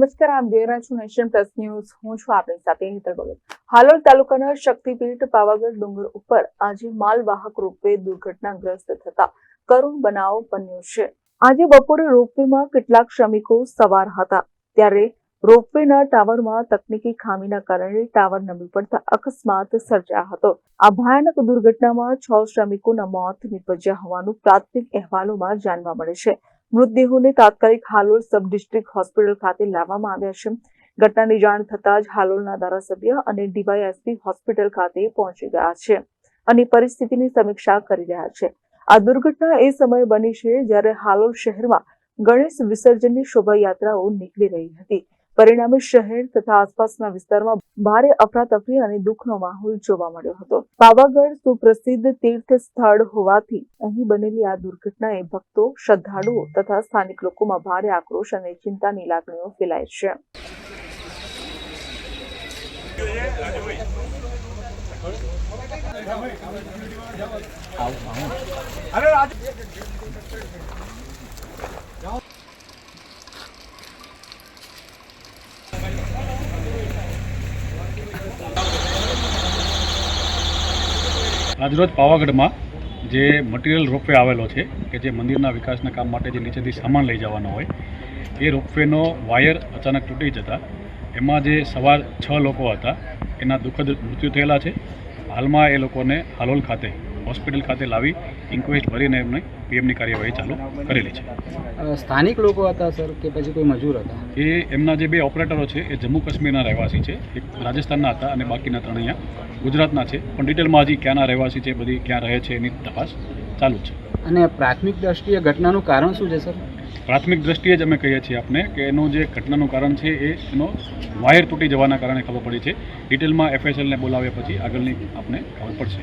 નમસ્કાર આપ જોઈ રહ્યા છો નેશન પ્લસ ન્યૂઝ. હું છું આપણી સાથે હિતલ ભગત. હાલોલ તાલુકાના શક્તિપીઠ પાવાગઢ ડુંગર ઉપર આજે માલવાહક રોપવે દુર્ઘટનાગ્રસ્ત થતા કરુણ બનાવ બન્યો છે. આજે બપોરે રોપવેમાં કેટલાક શ્રમિકો સવાર હતા. ત્યારે રોપવેના ટાવરમાં તકનીકી ખામીના કારણે ટાવર નમી પડતા અકસ્માત સર્જાયો હતો. આ ભયાનક દુર્ઘટનામાં છ શ્રમિકોના મોત નીપજ્યા હોવાનું પ્રાથમિક અહેવાલોમાં જાણવા મળે છે. મૃતદેહોને તાત્કાલિક હાલોલ સબ ડિસ્ટ્રિક્ટ હોસ્પિટલ ખાતે લાવવામાં આવ્યા છે. ઘટનાની જાણ થતાં જ હાલોલના ધારાસભ્ય અને ડીવાયએસપી હોસ્પિટલ ખાતે પહોંચી ગયા છે અને પરિસ્થિતિની સમીક્ષા કરી રહ્યા છે. આ દુર્ઘટના એ સમયે બની છે જ્યારે હાલોલ શહેરમાં ગણેશ વિસર્જનની શોભાયાત્રાઓ નીકળી રહી હતી. પરિણામે શહેર તથા આસપાસના વિસ્તારમાં ભારે અફરાતફરી અને દુઃખનો માહોલ જોવા મળ્યો હતો. પાવાગઢ સુપ્રસિદ્ધ તીર્થ સ્થળ હોવાથી અહીં બનેલી આ દુર્ઘટનાએ ભક્તો, શ્રદ્ધાળુઓ તથા સ્થાનિક લોકોમાં ભારે આક્રોશ અને ચિંતાની લાગણીઓ ફેલાય છે. આજરોજ પાવાગઢમાં જે મટીરિયલ રોપવે આવેલો છે, કે જે મંદિરના વિકાસના કામ માટે જે નીચેથી સામાન લઈ જવાનો હોય, એ રોપવેનો વાયર અચાનક તૂટી જતા, એમાં જે સવાર છ લોકો હતા, એના દુઃખદ મૃત્યુ થયેલા છે. હાલમાં એ લોકોને હાલોલ ખાતે હોસ્પિટલ ખાતે લાવી ઇન્ક્વેસ્ટ ભરીને એમને પીએમની કાર્યવાહી ચાલુ કરેલી છે. સ્થાનિક લોકો હતા સર કે પછી કોઈ મજૂર હતા? એ એમના જે બે ઓપરેટરો છે એ જમ્મુ કાશ્મીરના રહેવાસી છે એક રાજસ્થાનના હતા અને બાકીના ત્રણ અહીંયા ગુજરાતના છે. પણ ડિટેલમાં હજી ક્યાંના રહેવાસી છે બધી ક્યાં રહે છે એની તપાસ ચાલુ છે. અને પ્રાથમિક દ્રષ્ટિએ ઘટનાનું કારણ શું છે સર? પ્રાથમિક દ્રષ્ટિએ જ અમે કહીએ છીએ આપને કે એનું જે ઘટનાનું કારણ છે એ એનો વાયર તૂટી જવાના કારણે ખબર પડી છે. ડિટેલમાં એફએસએલને બોલાવ્યા પછી આગળની આપને ખબર પડશે.